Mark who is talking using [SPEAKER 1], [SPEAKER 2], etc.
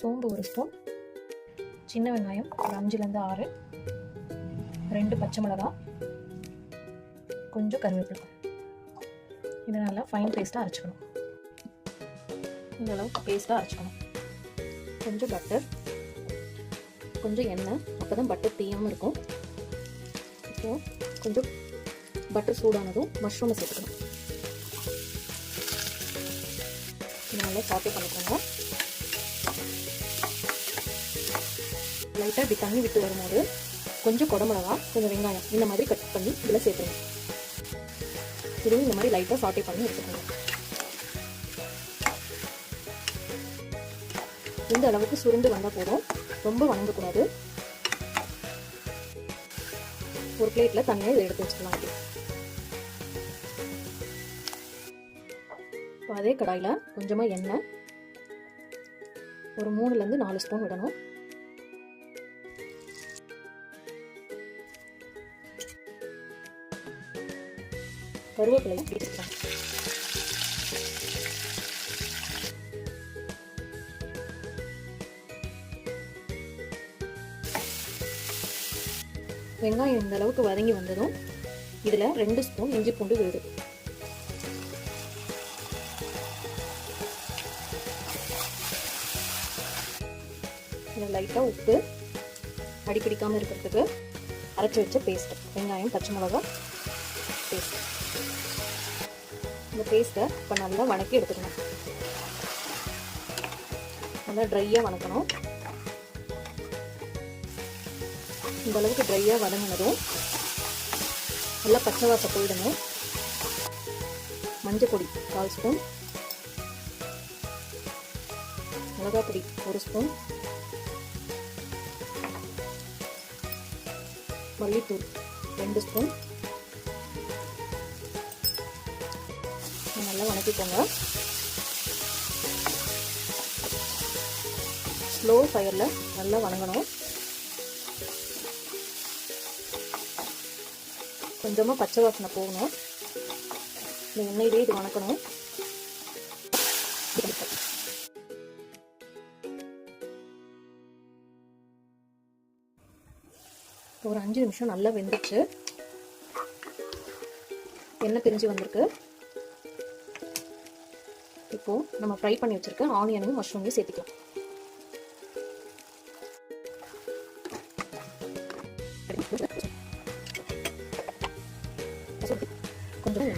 [SPEAKER 1] சோம்பு ஒரு ஸ்பூன் சின்ன வெங்காயம் ஒரு அஞ்சுலேருந்து ஆறு ரெண்டு பச்சை மிளகா கொஞ்சம் கருவேப்பிலை இதை நல்லா ஃபைன் பேஸ்ட்டாக அரைச்சிக்கணும். இந்த அளவுக்கு பேஸ்ட்டாக அரைச்சிக்கணும். கொஞ்சம் பட்டர் கொஞ்சம் எண்ணெய் அப்போ தான் பட்டர் தீயாமல் இருக்கும். இப்போ கொஞ்சம் பட்டர் சூடானதும் மஷ்ரூமை சேர்த்துக்கணும். நல்லா சாப்பிட்டு பண்ணிக்கோங்க லைட்டாக இப்படி தண்ணி விட்டு வரும்போது கொஞ்சம் குடமிளகா கொஞ்சம் வெங்காயம் இந்த மாதிரி கட் பண்ணி இதில் சேர்த்துருங்க. இதுவும் இந்த மாதிரி லைட்டாக சாட்டே பண்ணி எடுத்துக்கோங்க. இந்த அளவுக்கு சுருண்டு வந்தால் போதும். ரொம்ப வணங்கக்கூடாது. ஒரு பிளேட்டில் தனியாக இதை எடுத்து வச்சுக்கலாம் அப்படி இப்போ அதே கடாயில் கொஞ்சமாக எண்ணெய். ஒரு மூணுலேருந்து நாலு ஸ்பூன் விடணும். கருவேப்பிலை சேர்த்துக்கலாம் வெங்காயம் இந்த அளவுக்கு வதங்கி வந்ததும் இதில் ரெண்டு ஸ்பூன் இஞ்சி பூண்டு விழுது. லைட்டாக உப்பு அடிப்பிடிக்காமல் இருக்கிறதுக்கு அரைச்சி வச்ச பேஸ்ட் வெங்காயம் பச்சை மிளகா பேஸ்ட் இந்த பேஸ்ட்டை இப்போ நல்லா வணக்கி எடுத்துக்கணும். நல்லா ட்ரையாக வணக்கணும். இந்த அளவுக்கு ட்ரையாக வதங்கினதும் நல்லா பச்சை வாசம் போயிடணும். மஞ்சள் பொடி கால் ஸ்பூன். மிளகா பொடி ஒரு ஸ்பூன். மல்லித்தூள் ரெண்டு ஸ்பூன். நல்லா வணக்கிக்கோங்க. ஸ்லோ ஃபயரில் நல்லா வணங்கணும். கொஞ்சமாக பச்சை வாசனை போகணும். இந்த எண்ணெயிலே இது வணக்கணும். ஒரு அஞ்சு நிமிஷம் நல்லா வெந்துச்சு எண்ணெய் பிரிஞ்சு வந்திருக்கு. இப்போது நம்ம ஃப்ரை பண்ணி வச்சுருக்க ஆனியனையும் மஷ்ரூமையும் சேர்த்துக்கலாம். கொஞ்சம்